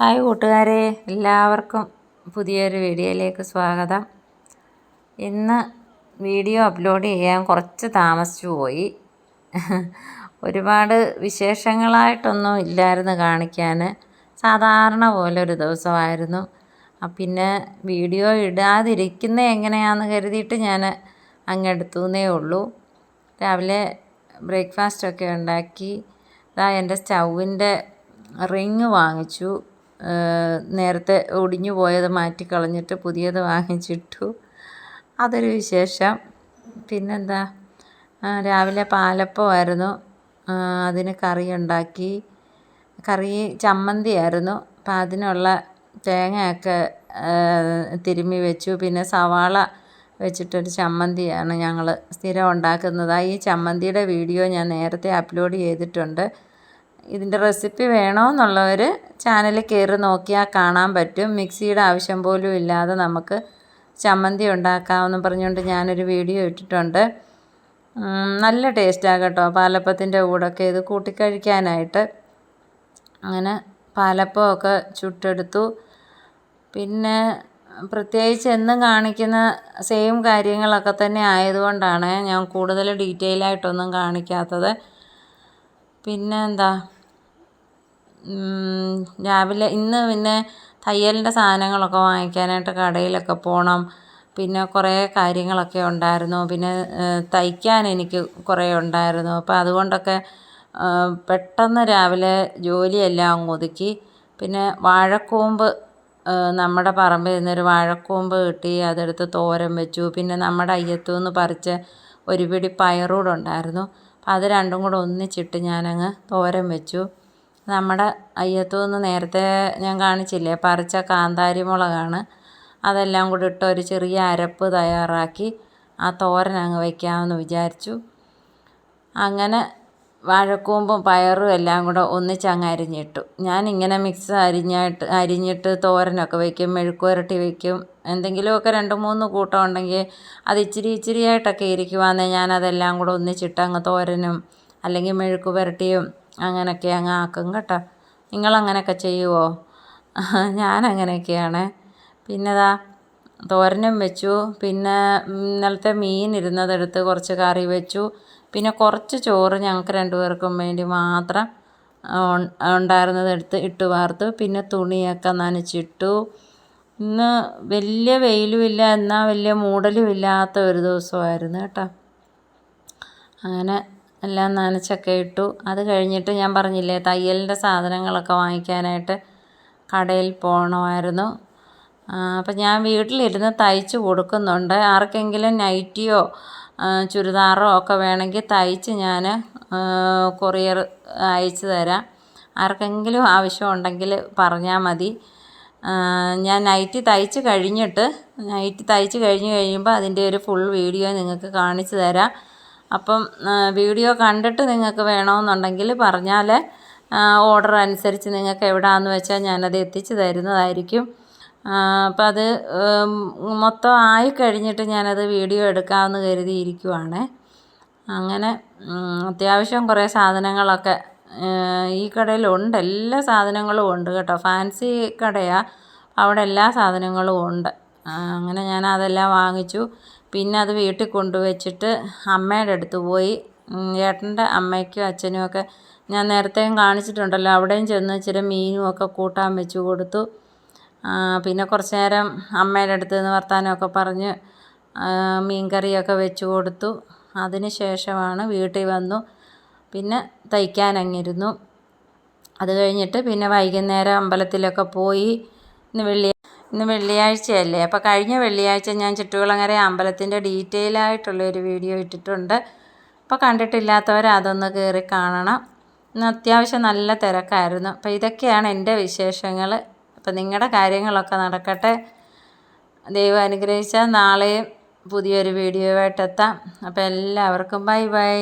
Hi കൂട്ടുകാരെ എല്ലാവർക്കും പുതിയൊരു വീഡിയോയിലേക്ക് സ്വാഗതം. ഇന്ന് വീഡിയോ അപ്ലോഡ് ചെയ്യാൻ കുറച്ച് താമസിച്ചു പോയി. ഒരുപാട് വിശേഷങ്ങളായിട്ടൊന്നും ഇല്ലായിരുന്നു കാണിക്കാൻ. സാധാരണ പോലെ ഒരു ദിവസമായിരുന്നു പിന്നെ വീഡിയോ ഇടാതിരിക്കുന്ന എങ്ങനെയാണെന്ന് കരുതിയിട്ട് ഞാൻ അങ്ങെടുത്തുന്നേ ഉള്ളൂ. രാവിലെ ബ്രേക്ക്ഫാസ്റ്റൊക്കെ ഉണ്ടാക്കി. ഇതാ എന്റെ സ്റ്റൗവിന്റെ റിങ് വാങ്ങിച്ചു. നേരത്തെ ഒടിഞ്ഞു പോയത് മാറ്റി കളഞ്ഞിട്ട് പുതിയത് വാങ്ങിച്ചിട്ടു. അതൊരു വിശേഷം. പിന്നെന്താ? രാവിലെ പാലപ്പമായിരുന്നു. അതിന് കറി ഉണ്ടാക്കി കറി ചമ്മന്തിയായിരുന്നു. അപ്പം അതിനുള്ള തേങ്ങയൊക്കെ തിരുമ്മി വെച്ചു. പിന്നെ സവാള വെച്ചിട്ടൊരു ചമ്മന്തിയാണ് ഞങ്ങൾ സ്ഥിരം ഉണ്ടാക്കുന്നത് ഈ ചമ്മന്തിയുടെ വീഡിയോ ഞാൻ നേരത്തെ അപ്ലോഡ് ചെയ്തിട്ടുണ്ട്. ഇതിന്റെ റെസിപ്പി വേണമെന്നുള്ളവർ ചാനലിൽ കയറി നോക്കിയാൽ കാണാൻ പറ്റും. മിക്സിയുടെ ആവശ്യം പോലും ഇല്ലാതെ നമുക്ക് ചമ്മന്തി ഉണ്ടാക്കാമെന്ന് പറഞ്ഞുകൊണ്ട് ഞാനൊരു വീഡിയോ ഇട്ടിട്ടുണ്ട്. നല്ല ടേസ്റ്റാണ് കേട്ടോ പാലപ്പത്തിന്റെ കൂടൊക്കെ ഇത് കൂട്ടിക്കഴിക്കാനായിട്ട്. അങ്ങനെ പാലപ്പമൊക്കെ ചുട്ടെടുത്തു. പിന്നെ പ്രത്യേകിച്ച് എന്നും കാണിക്കുന്ന സെയിം കാര്യങ്ങളൊക്കെ തന്നെ ആയതുകൊണ്ടാണ് ഞാൻ കൂടുതൽ ഡീറ്റെയിൽ ആയിട്ടൊന്നും കാണിക്കാത്തത്. പിന്നെ എന്താ രാവിലെ ഇന്ന് പിന്നെ തയ്യലിന്റെ സാധനങ്ങളൊക്കെ വാങ്ങിക്കാനായിട്ട് കടയിലൊക്കെ പോകണം പിന്നെ കുറേ കാര്യങ്ങളൊക്കെ ഉണ്ടായിരുന്നു. പിന്നെ തയ്ക്കാൻ എനിക്ക് കുറേ ഉണ്ടായിരുന്നു. അപ്പോൾ അതുകൊണ്ടൊക്കെ പെട്ടെന്ന് രാവിലെ ജോലിയെല്ലാം ഒതുക്കി. പിന്നെ വാഴക്കൂമ്പ് നമ്മുടെ പറമ്പിൽ നിന്നൊരു വാഴക്കൂമ്പ് കിട്ടി. അതെടുത്ത് തോരൻ വെച്ചു. പിന്നെ നമ്മുടെ അയ്യത്തു നിന്ന് പറിച്ച ഒരു പിടി പയറൂടുണ്ടായിരുന്നു. അപ്പോൾ അത് രണ്ടും കൂടെ ഒന്നിച്ചിട്ട് ഞാനങ്ങ് തോരൻ വെച്ചു. നമ്മുടെ അയ്യത്തൂന്ന് നേരത്തെ ഞാൻ കാണിച്ചില്ലേ? പറിച്ച കാന്താരി മുളകാണ്. അതെല്ലാം കൂടി ഇട്ട് ഒരു ചെറിയ അരപ്പ് തയ്യാറാക്കി ആ തോരൻ അങ്ങ് വയ്ക്കാമെന്ന് വിചാരിച്ചു. അങ്ങനെ വാഴക്കൂമ്പും പയറും എല്ലാം കൂടെ ഒന്നിച്ചങ്ങ് അരിഞ്ഞിട്ടു. ഞാനിങ്ങനെ മിക്സ് അരിഞ്ഞായിട്ട് അരിഞ്ഞിട്ട് തോരനൊക്കെ വയ്ക്കും മെഴുക്കുവരട്ടി വയ്ക്കും എന്തെങ്കിലുമൊക്കെ രണ്ട് മൂന്ന് കൂട്ടം ഉണ്ടെങ്കിൽ അത് ഇച്ചിരി ഇച്ചിരിയായിട്ടൊക്കെ ഇരിക്കുവാന്നേ ഞാനതെല്ലാം കൂടെ ഒന്നിച്ചിട്ട് അങ്ങ് തോരനും അല്ലെങ്കിൽ മെഴുക്ക് പുരട്ടിയും അങ്ങനെയൊക്കെ അങ്ങ് ആക്കും കേട്ടോ. നിങ്ങളങ്ങനെയൊക്കെ ചെയ്യുമോ ഞാനങ്ങനെയൊക്കെയാണ്. പിന്നെ ദാ തോരനും വെച്ചു. പിന്നെ ഇന്നലത്തെ മീൻ ഇരുന്നതെടുത്ത് കുറച്ച് കറി വെച്ചു. പിന്നെ കുറച്ച് ചോറ് ഞങ്ങൾക്ക് രണ്ടുപേർക്കും വേണ്ടി മാത്രം ഉണ്ടായിരുന്നതെടുത്ത് ഇട്ട് വാർത്തു. പിന്നെ തുണിയൊക്കെ നനച്ചിട്ടു. ഇന്ന് വലിയ വെയിലുമില്ല എന്നാൽ വലിയ മൂടലും ഇല്ലാത്ത ഒരു ദിവസമായിരുന്നു കേട്ടോ. അങ്ങനെ എല്ലാം നനച്ചൊക്കെ ഇട്ടു. അത് കഴിഞ്ഞിട്ട് ഞാൻ പറഞ്ഞില്ലേ തയ്യലിന്റെ സാധനങ്ങളൊക്കെ വാങ്ങിക്കാനായിട്ട് കടയിൽ പോകണമായിരുന്നു അപ്പം ഞാൻ വീട്ടിലിരുന്ന് തയ്ച്ച് കൊടുക്കുന്നുണ്ട്. ആർക്കെങ്കിലും നൈറ്റിയോ ചുരിദാറോ ഒക്കെ വേണമെങ്കിൽ തയ്ച്ച് ഞാൻ കൊറിയർ അയച്ചു തരാം. ആർക്കെങ്കിലും ആവശ്യമുണ്ടെങ്കിൽ പറഞ്ഞാൽ മതി. ഞാൻ നൈറ്റി തയ്ച്ച് കഴിഞ്ഞിട്ട് നൈറ്റി തയ്ച്ച് കഴിഞ്ഞ് കഴിയുമ്പോൾ അതിന്റെ ഒരു ഫുൾ വീഡിയോ നിങ്ങൾക്ക് കാണിച്ചു തരാം. അപ്പം വീഡിയോ കണ്ടിട്ട് നിങ്ങൾക്ക് വേണമെന്നുണ്ടെങ്കിൽ പറഞ്ഞാൽ ഓർഡർ അനുസരിച്ച് നിങ്ങൾക്ക് എവിടെയാണെന്ന് വെച്ചാൽ ഞാനത് എത്തിച്ച് തരുന്നതായിരിക്കും. അപ്പം അത് മൊത്തം ആയി കഴിഞ്ഞിട്ട് ഞാനത് വീഡിയോ എടുക്കാമെന്ന് കരുതിയിരിക്കുവാണ്. അങ്ങനെ അത്യാവശ്യം കുറേ സാധനങ്ങളൊക്കെ ഈ കടയിലുണ്ട്. എല്ലാ സാധനങ്ങളും ഉണ്ട് കേട്ടോ. ഫാൻസി കടയാണ് അവിടെ എല്ലാ സാധനങ്ങളും ഉണ്ട്. അങ്ങനെ ഞാൻ അതെല്ലാം വാങ്ങിച്ചു. പിന്നെ അത് വീട്ടിൽ കൊണ്ടുവച്ചിട്ട് അമ്മയുടെ അടുത്ത് പോയി. ഏട്ടന്റെ അമ്മയ്ക്കും അച്ഛനും ഒക്കെ ഞാൻ നേരത്തെയും കാണിച്ചിട്ടുണ്ടല്ലോ. അവിടെയും ചെന്ന് ഇച്ചിരി മീനും ഒക്കെ കൂട്ടാൻ വെച്ച് കൊടുത്തു. പിന്നെ കുറച്ച് നേരം അമ്മയുടെ അടുത്ത് നിന്ന് വർത്തമാനമൊക്കെ പറഞ്ഞ് മീൻ കറിയൊക്കെ വെച്ച് കൊടുത്തു. അതിന് ശേഷമാണ് വീട്ടിൽ വന്നു. പിന്നെ തയ്ക്കാനങ്ങിരുന്നു അത് കഴിഞ്ഞിട്ട് പിന്നെ വൈകുന്നേരം അമ്പലത്തിലൊക്കെ പോയി. ഇന്ന് വെള്ളി ഇന്ന് വെള്ളിയാഴ്ചയല്ലേ? അപ്പോൾ കഴിഞ്ഞ വെള്ളിയാഴ്ച ഞാൻ ചുറ്റുകുളങ്ങര അമ്പലത്തിന്റെ ഡീറ്റെയിൽ ആയിട്ടുള്ള ഒരു വീഡിയോ ഇട്ടിട്ടുണ്ട്. അപ്പോൾ കണ്ടിട്ടില്ലാത്തവർ അതൊന്ന് കയറി കാണണം. ഇന്ന് അത്യാവശ്യം നല്ല തിരക്കായിരുന്നു. അപ്പോൾ ഇതൊക്കെയാണ് എന്റെ വിശേഷങ്ങൾ അപ്പോൾ നിങ്ങളുടെ കാര്യങ്ങളൊക്കെ നടക്കട്ടെ. ദൈവം അനുഗ്രഹിച്ചാൽ നാളെയും പുതിയൊരു വീഡിയോ ആയിട്ടെത്താം അപ്പോൾ എല്ലാവർക്കും ബൈ ബൈ.